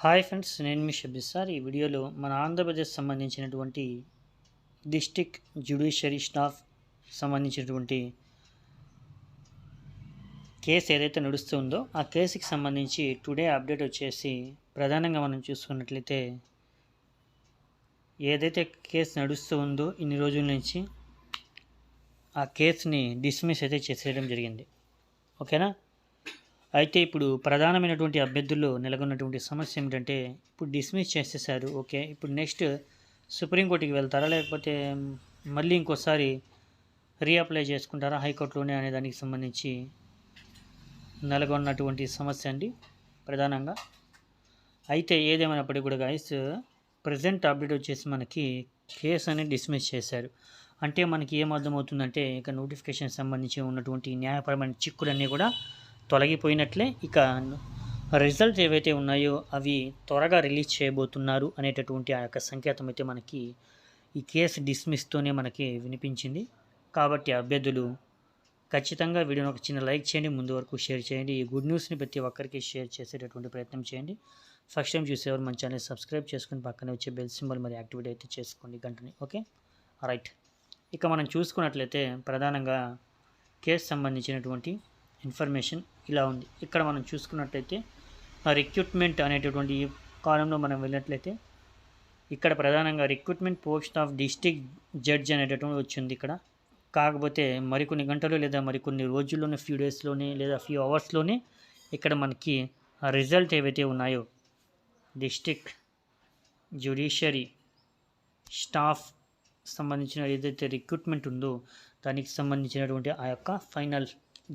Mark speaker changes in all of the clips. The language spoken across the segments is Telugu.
Speaker 1: హాయ్ ఫ్రెండ్స్ నేను మీ షబ్బీర్ సార్ ఈ వీడియోలో మన ఆంధ్రప్రదేశ్ సంబంధించినటువంటి డిస్టిక్ జ్యుడిషియరీ స్టాఫ్ సంబంధించినటువంటి కేసు ఏదైతే నడుస్తుందో ఆ కేసుకి సంబంధించి టుడే అప్డేట్ వచ్చేసి ప్రధానంగా మనం చూసుకున్నట్లయితే ఏదైతే కేసు నడుస్తూ ఉందో ఇన్ని రోజుల నుంచి ఆ కేసుని డిస్మిస్ అయితే చేసేయడం జరిగింది. ఓకేనా? అయితే ఇప్పుడు ప్రధానమైనటువంటి అభ్యర్థుల్లో నెలకొన్నటువంటి సమస్య ఏమిటంటే ఇప్పుడు డిస్మిస్ చేసేసారు ఓకే. ఇప్పుడు నెక్స్ట్ సుప్రీంకోర్టుకి వెళ్తారా? లేకపోతే మళ్ళీ ఇంకోసారి రీఅప్లై చేసుకుంటారా హైకోర్టులోనే అనే దానికి సంబంధించి నెలకొన్నటువంటి సమస్య అండి ప్రధానంగా. అయితే ఏదేమైనప్పటికీ కూడా గాయస్ ప్రజెంట్ అప్డేట్ వచ్చేసి మనకి కేసు అనేది డిస్మిస్ చేశారు. అంటే మనకి ఏం అర్థమవుతుందంటే ఇక నోటిఫికేషన్ సంబంధించి ఉన్నటువంటి న్యాయపరమైన చిక్కులన్నీ కూడా తొలగిపోయినట్లే ఇక రిజల్ట్ ఏవైతే ఉన్నాయో అవి త్వరగా రిలీజ్ చేయబోతున్నారు అనేటటువంటి ఆ యొక్క సంకేతం అయితే మనకి ఈ కేసు డిస్మిస్తోనే మనకి వినిపించింది. కాబట్టి అభ్యర్థులు ఖచ్చితంగా వీడియోని ఒక చిన్న లైక్ చేయండి ముందు వరకు షేర్ చేయండి ఈ గుడ్ న్యూస్ని ప్రతి ఒక్కరికి షేర్ చేసేటటువంటి ప్రయత్నం చేయండి. ఫస్ట్ టైం చూసేవారు మన ఛానల్ సబ్స్క్రైబ్ చేసుకుని పక్కనే వచ్చే బెల్ సింబల్ మరి యాక్టివేట్ అయితే చేసుకోండి గంటని ఓకే? రైట్. ఇక మనం చూసుకున్నట్లయితే ప్రధానంగా కేసు సంబంధించినటువంటి ఇన్ఫర్మేషన్. ఇలా ఉంది. ఇక్కడ మనం చూసుకున్నట్లయితే రిక్రూట్మెంట్ అనేటటువంటి ఈ కాలంలో మనం వెళ్ళినట్లయితే ఇక్కడ ప్రధానంగా recruitment post of district judge అనేటటువంటి వచ్చింది ఇక్కడ. కాకపోతే మరికొన్ని గంటలు లేదా మరికొన్ని రోజుల్లోనే ఫ్యూ డేస్లోనే లేదా ఫ్యూ అవర్స్లోనే ఇక్కడ మనకి రిజల్ట్ ఏవైతే ఉన్నాయో డిస్టిక్ జ్యుడిషియరీ స్టాఫ్ సంబంధించిన ఏదైతే రిక్రూట్మెంట్ ఉందో దానికి సంబంధించినటువంటి ఆ యొక్క ఫైనల్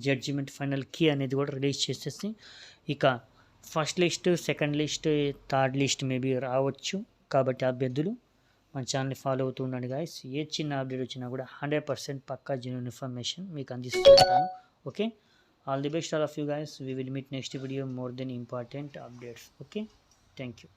Speaker 1: జడ్జిమెంట్ ఫైనల్ కీ అనేది కూడా రిలీజ్ చేసేసి ఇక first list second list third list maybe రావచ్చు. కాబట్టి అభ్యర్థులు మన ఛానల్ని ఫాలో అవుతూ ఉండండి గాయస్ ఏ చిన్న అప్డేట్ వచ్చినా కూడా హండ్రెడ్ పర్సెంట్ పక్కా జెన్యున్ ఇన్ఫర్మేషన్ మీకు అందిస్తుంటాను. Okay? All the best all of you guys we will meet next video more then important updates okay? Thank you